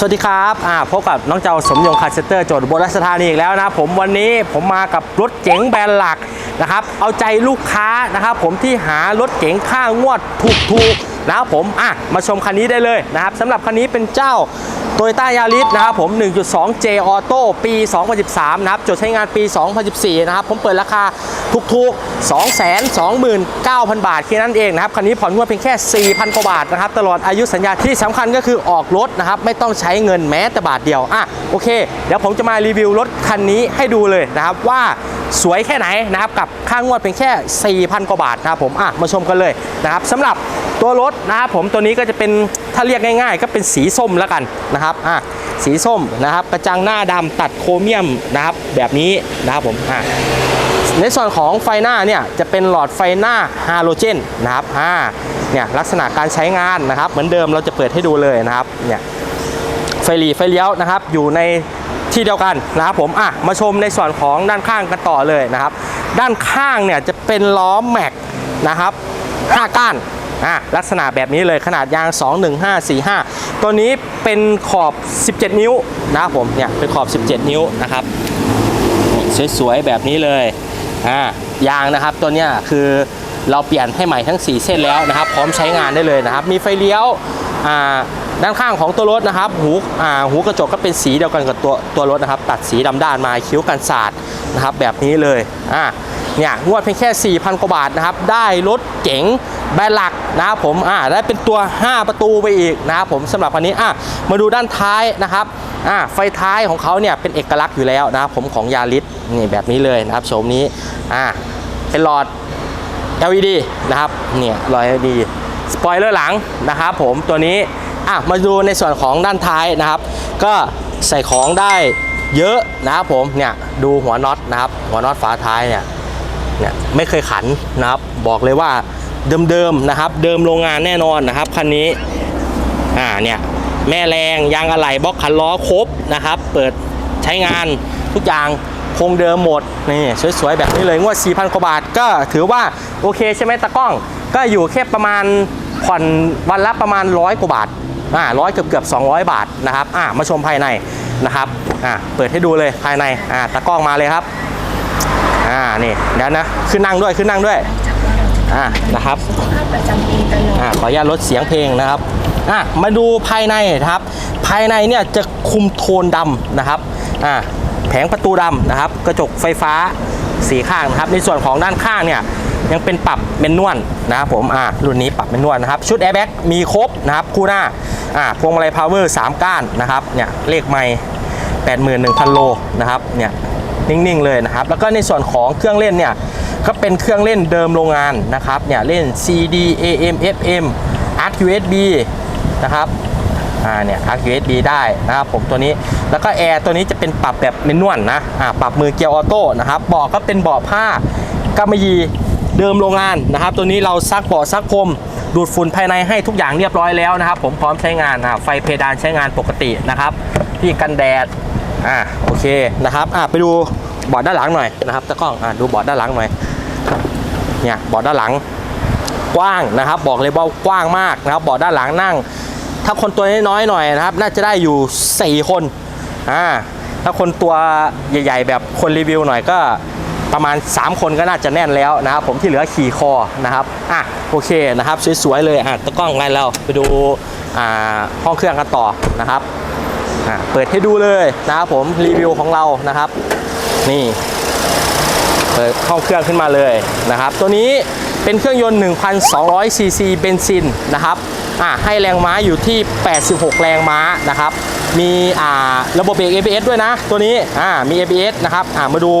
สวัสดีครับอ่าพบกับน้องเจ้าสมยงคาร์เซเตอร์โจทย์อุบนรัชธานีอีกแล้วนะผมวันนี้ผมมากับรถเก๋งแบรนด์หลักนะครับ เอาใจลูกค้านะครับ ผมที่หารถเก๋งค่างวดถูกๆนะครับผมอะมาชมคันนี้ได้เลยนะครับสำหรับคันนี้เป็นเจ้า โตโยต้ายาริสนะครับผม 1.2 J Auto ปี 2013 นะครับ จดใช้งานปี 2014 นะครับ ผมเปิดราคาถูกๆ 229,000 บาทแค่นั้นเองนะครับ คันนี้ผ่อนงวดเพียงแค่ 4,000 กว่าบาทนะครับ ตลอดอายุสัญญาที่สำคัญก็คือออกรถนะครับ ไม่ต้องใช้เงินแม้แต่บาทเดียว อะ โอเค เดี๋ยวผมจะมารีวิวรถคันนี้ให้ดูเลยนะครับว่า สวยแค่ไหนนะครับกับค่างวดเพียงแค่ 4,000 กว่าบาทนะครับผมอะมาชมกันเลยนะครับสำหรับตัวรถนะครับผมตัวนี้ก็จะเป็นถ้าเรียกง่าย ๆ ก็เป็นสีส้มแล้วกันนะครับอะสีส้มนะครับกระจังหน้าดำตัดโครเมียมนะครับแบบนี้นะครับผมอะในส่วนของไฟหน้าเนี่ยจะเป็นหลอดไฟหน้าฮาโลเจนนะครับอ่าเนี่ยลักษณะการใช้งานนะครับ เหมือนเดิมเราจะเปิดให้ดูเลยนะครับเนี่ยไฟหลีไฟเลี้ยวนะครับอยู่ใน ที่เดียวกันนะครับผมอะมาชมในส่วนของด้านข้างกันต่อเลยนะครับ ด้านข้างเนี่ยจะเป็นล้อแม็กนะครับ5ก้านอะลักษณะแบบนี้เลยขนาดยาง 21545 ตัวนี้เป็นขอบ 17 นิ้วนะครับผมเนี่ยเป็นขอบ 17 นิ้วนะครับสวยๆแบบนี้เลยอ่ายางนะครับตัวเนี้ยคือเราเปลี่ยนให้ใหม่ทั้ง 4 เส้นแล้วนะครับ พร้อมใช้งานได้เลยนะครับ มีไฟเลี้ยวอ่า ด้านข้างของตัวรถนะครับ หูอ่าหูกระจกก็เป็นสีเดียวกันกับตัวตัวรถนะครับ ตัดสีดำด้านมาคิ้วกันศาสตร์นะครับ แบบนี้เลยอ่าเนี่ยงวดเพียงแค่ 4,000 กว่าบาทนะครับ ได้รถเก๋งแบรนด์หลักนะครับผมอ่าได้เป็นตัว 5 ประตูไปอีกนะครับผมสำหรับคันนี้อะมาดูด้านท้ายนะครับอ่าไฟท้ายของเขาเนี่ยเป็นเอกลักษณ์อยู่แล้วนะครับผมของยาริสนี่แบบนี้เลยนะครับโฉมนี้อ่าเป็นหลอด LED นะครับเนี่ยรอย LED สปอยเลอร์หลังนะครับผมตัวนี้ อะมาดูในส่วนของด้านท้ายนะครับ ก็ใส่ของได้เยอะนะครับผมเนี่ยดูหัวน็อตนะครับ หัวน็อตฝาท้ายเนี่ยเนี่ยไม่เคยขันนะครับ บอกเลยว่าเดิมๆนะครับ เดิมโรงงานแน่นอนนะครับคันนี้อ่าเนี่ยแม่แรงยางอะไหล่บล็อกคันล้อครบนะครับ เปิดใช้งานทุกอย่างคงเดิมหมดนี่สวยๆแบบนี้เลยงวด 4,000กว่าบาทก็ถือว่าโอเคใช่ไหมตะกล้อง ก็อยู่แค่ประมาณผ่อนวันละประมาณร้อยกว่าบาท อ่าร้อยเกือบเกือบ200 บาทนะครับอ่ามาชมภายในนะครับอ่าเปิดให้ดูเลยภายในอ่าตะกล้องมาเลยครับอ่านี่เดี๋ยวนะขึ้นนั่งด้วยขึ้นนั่งด้วยอ่านะครับขอดอ่าขออนุญาตลดเสียงเพลงนะครับอะมาดูภายในนะครับ ภายในเนี่ยจะคุมโทนดำนะครับอ่าแผงประตูดำนะครับ กระจกไฟฟ้าสีข้างนะครับ ในส่วนของด้านข้างเนี่ย ยังเป็นปรับเป็นนวลนะครับผมอ่ารุ่นนี้ปรับเป็นนวลนะครับชุดแอร์แบ็กมีครบนะครับคู่หน้าอ่าพวงมาลัยพาวเวอร์3ก้านนะครับเนี่ยเลขไม่81,000โลนะครับเนี่ยนิ่งๆเลยนะครับ แล้วก็ในส่วนของเครื่องเล่นเนี่ยก็เป็นเครื่องเล่นเดิมโรงงานนะครับเนี่ยเล่น CD AM FM ARC USB นะครับอ่าเนี่ยอาร์ USB ได้นะครับผมตัวนี้แล้วก็แอร์ตัวนี้จะเป็นปรับแบบเมนวลนะอ่าปรับมือเกียร์ออโต้นะครับเบาะก็เป็นเบาะผ้ากำมะหยี่ เดิมโรงงานนะครับ ตัวนี้เราซักเบาะซักพรมดูดฝุ่นภายในให้ทุกอย่างเรียบร้อยแล้วนะครับ ผมพร้อมใช้งานอ่าไฟเพดานใช้งานปกตินะครับที่กันแดดอ่าโอเคนะครับอ่าไปดูเบาะด้านหลังหน่อยนะครับตะกล้องอ่าดูเบาะด้านหลังหน่อยเนี่ยเบาะด้านหลังกว้างนะครับ บอกเลยว่ากว้างมากนะครับเบาะด้านหลังนั่ง ถ้าคนตัวน้อยๆหน่อยนะครับ น่าจะได้อยู่ 4 คนอ่าถ้าคนตัวใหญ่ ๆ แบบคนรีวิวหน่อยก็ ประมาณ 3 คนก็น่าจะแน่นแล้วนะครับผมที่เหลือขี่คอนะครับอะโอเคนะครับสวยๆเลยอะตะกล้องไงเราไปดูอ่าห้องเครื่องกันต่อนะครับอะเปิดให้ดูเลยนะครับผมรีวิวของเรานะครับ นี่เปิดห้องเครื่องขึ้นมาเลยนะครับ ตัวนี้เป็นเครื่องยนต์1,200ซีซีเบนซินนะครับอ่าให้แรงม้าอยู่ที่ 86 แรงม้านะครับ มีอ่าระบบเบรก ABS ด้วยนะ ตัวนี้อ่ามี ABS นะครับอ่ามาดู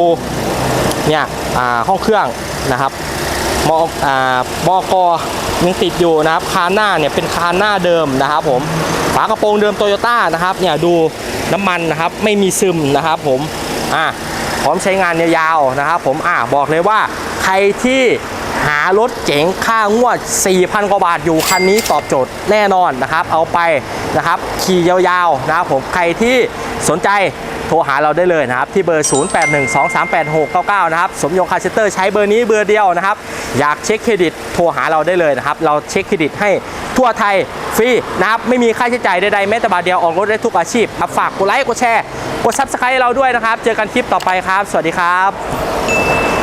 เนี่ยห้องเครื่องนะครับมอบอกยังติดอยู่นะครับคานหน้าเนี่ยเป็นคานหน้าเดิมนะครับ ผมฝากระโปรงเดิมโตโยต้านะครับเนี่ยดูน้ำมันนะครับไม่มีซึมนะครับผมอ่าพร้อมใช้งานยาวๆนะครับ ผมอ่าบอกเลยว่าใครที่ หารถเก๋งค่างวด 4,000 กว่าบาทอยู่คันนี้ตอบโจทย์แน่นอนนะครับ เอาไปนะครับขี่ยาวๆนะครับผมใครที่สนใจโทรหาเราได้เลยนะครับ ที่เบอร์ 0812386699 นะครับ สมยงคาร์เซเตอร์ใช้เบอร์นี้เบอร์เดียวนะครับ อยากเช็คเครดิตโทรหาเราได้เลยนะครับ เราเช็คเครดิตให้ทั่วไทยฟรีนะครับ ไม่มีค่าใช้จ่ายใดๆแม้แต่บาทเดียวออกรถได้ทุกอาชีพฝากกดไลค์กดแชร์ กดซับสไครต์เราด้วยนะครับ เจอกันคลิปต่อไปครับ สวัสดีครับ